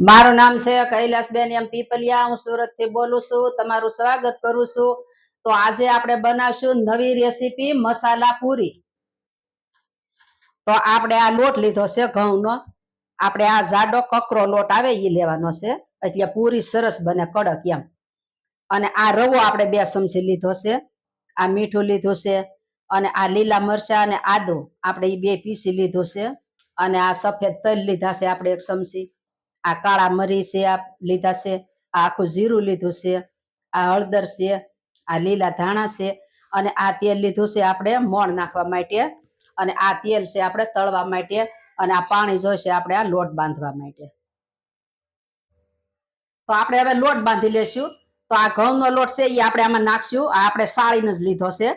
મારું નામ છે કૈલાસબેન એમ પીપલિયા. હું સુરતથી બોલું છું. તમારું સ્વાગત કરું છું. તો આજે આપણે બનાવશું નવી રેસીપી મસાલા પૂરી. તો આપણે આ લોટ લીધો છે ઘઉંનો. આપણે આ જાડો કકરો લોટ આવે એ લેવાનો છે. એટલે પૂરી સરસ બને કડક એમ. અને આ રવો આપણે બે ચમચી લીધો છે. આ મીઠું લીધું છે. અને આ લીલા મરચા અને આદુ આપણે એ બે પીસી લીધું છે. અને આ સફેદ તલ લીધા છે આપણે એક ચમચી. આ કાળા મરી છે, આ લીધા છે, આ આખું જીરું લીધું છે, આ હળદર છે, આ લીલા ધાણા છે અને આ તેલ લીધું છે આપણે મોણ નાખવા માટે અને આ તેલ છે આપણે તળવા માટે અને આ પાણી જોઈશે આપણે આ લોટ બાંધવા માટે. તો આપણે હવે લોટ બાંધી લેશું. તો આ ઘઉંનો લોટ છે એ આપણે આમાં નાખશું. આ આપણે સાળીને જ લીધો છે.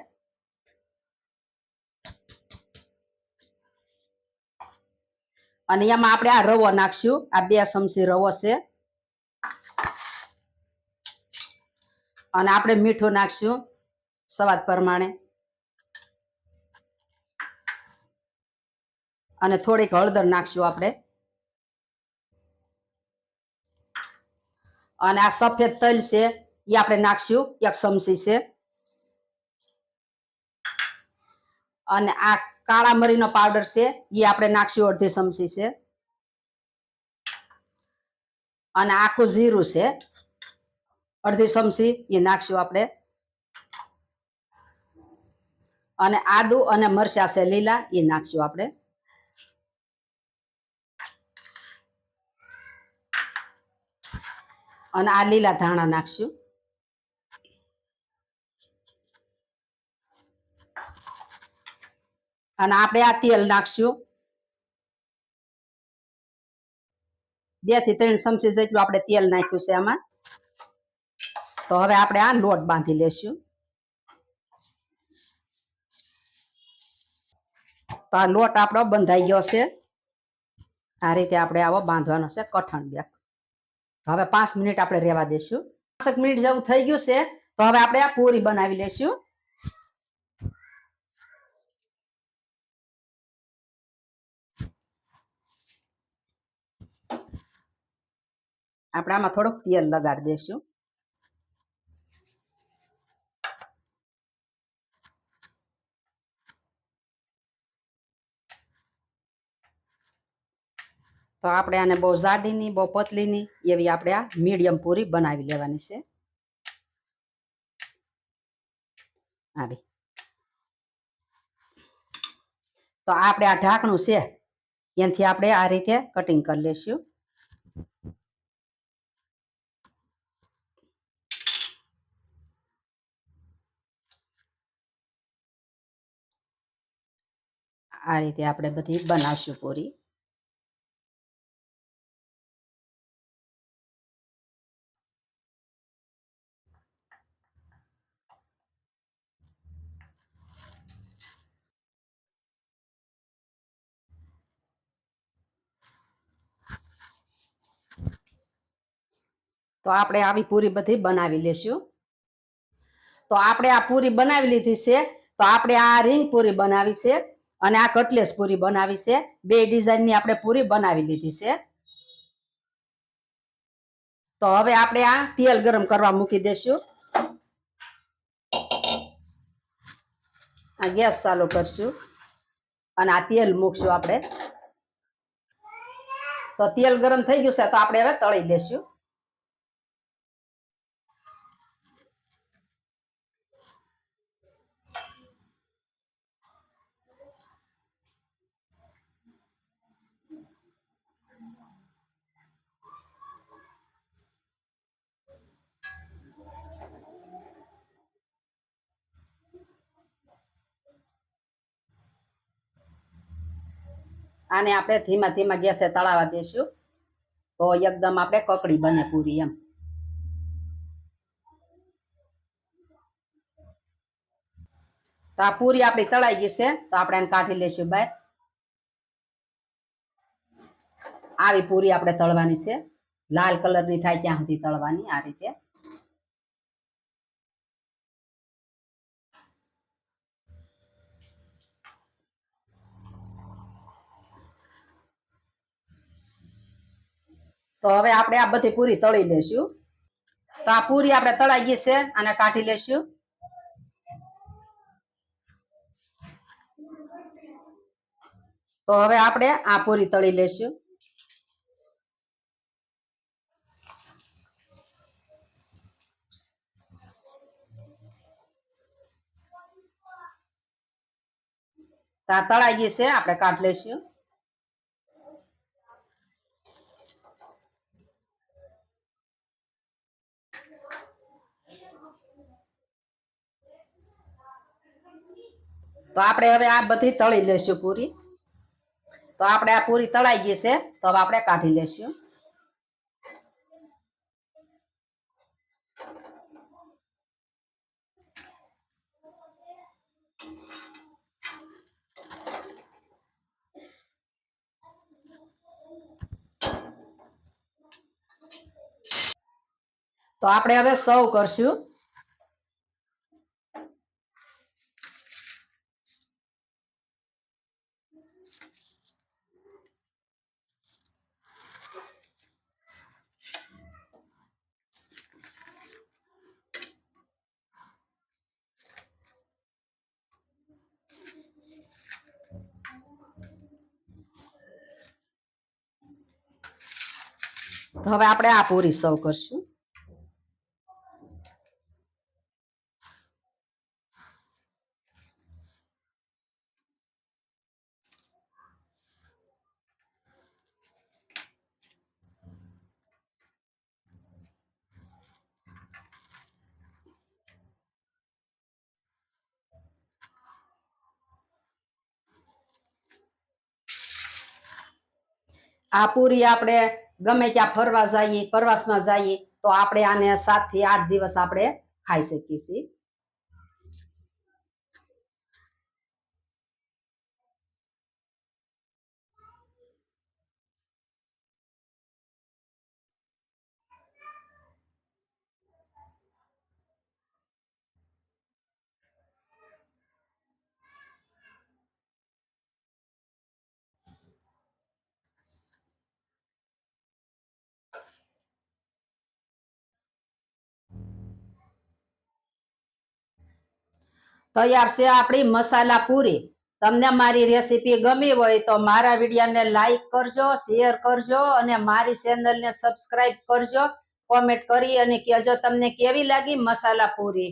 અને એમાં આપણે આ રવો નાખશું. આ બે ચમચી રવો છે. અને આપણે મીઠું નાખશું સ્વાદ પ્રમાણે. અને થોડીક હળદર નાખશું આપણે. અને આ સફેદ તલ છે, એ આપણે નાખશું. એક ચમચી છે. અને આ કાળા મરીનો પાવડર છે એ આપણે નાખશું અડધી ચમચી છે. અને આખું જીરું છે, અડધી ચમચી એ નાખશું આપણે. અને આદુ અને મરચા છે લીલા એ નાખશું આપણે. અને આ લીલા ધાણા નાખશું. અને આપણે આ તેલ નાખશું. બેથી ત્રણ ચમચી જેટલું આપણે તેલ નાખ્યું છે આમાં. તો હવે આપણે આ લોટ બાંધી લેશું. તો આ લોટ આપણો બંધાઈ ગયો છે. આ રીતે આપણે આવો બાંધવાનો છે કઠણ બેક. હવે પાંચ મિનિટ આપણે રેવા દેશું. પાંચક મિનિટ જેવું થઈ ગયું છે. તો હવે આપણે આ પૂરી બનાવી લેશું. આપણે આમાં થોડોક તેલ લગાડી દઈશું તો આપણે આને બહુ જાડીની બહુ પતલીની એવી આપણે આ મીડિયમ પૂરી બનાવી લેવાની છે. આવી. તો આપણે આ ઢાંકણું છે, એનાથી આપણે આ રીતે કટિંગ કરી લેશું. આ રીતે આપણે બધી બનાવશું પૂરી. તો આપણે આવી પૂરી બધી બનાવી લેશું. તો આપણે આ પૂરી બનાવી લીધી છે. તો આપણે આ રીંગ પૂરી બનાવી છે. અને આ કટલેસ પૂરી બનાવી છે. બે ડિઝાઇનની આપણે પૂરી બનાવી લીધી છે. તો હવે આપણે આ તેલ ગરમ કરવા મૂકી દેશું આ ગેસ ચાલુ કરશું અને આ તેલ મૂકશું આપણે. તો તેલ ગરમ થઈ ગયું છે, તો આપણે હવે તળી લેશું આને આપણે ધીમા ધીમા ગેસે તળાવા દેશું. તો એકદમ આપણે કકડી બને પૂરી એમ. તો આ પૂરી આપણી તળાઈ ગઈ છે. તો આપણે એને કાઢી લેશું બહાર. આવી પૂરી આપણે તળવાની છે. લાલ કલરની થાય ત્યાં સુધી તળવાની આ રીતે. તો હવે આપણે આ બધી પૂરી તળી લેશું. તો આ પૂરી આપણે તળાઈ ગઈ છે અને કાઢી લેશું. તો હવે આપણે આ પૂરી તળી લેશું. આ તળાઈ ગઈ છે, આપણે કાઢી લઈશું તો આપણે હવે આ બધી તળી લેશું પૂરી. તો આપણે આ પૂરી તળાઈ ગઈ છે, તો હવે આપણે કાઢી લેશું. તો આપણે હવે સર્વ કરશું. તો હવે આપણે આ પૂરી સર્વ કરશું. આ પૂરી આપણે ગમે ત્યાં ફરવા જઈએ, પ્રવાસમાં જઈએ, તો આપણે આને સાતથી આઠ દિવસ આપણે ખાઈ શકીએ છીએ. તૈયાર છે આપણી મસાલા પૂરી. તમને મારી રેસીપી ગમી હોય તો મારા વિડીયાને લાઈક કરજો, શેર કરજો અને મારી ચેનલને સબસ્ક્રાઈબ કરજો. કોમેન્ટ કરી અને કહેજો તમને કેવી લાગી મસાલા પૂરી.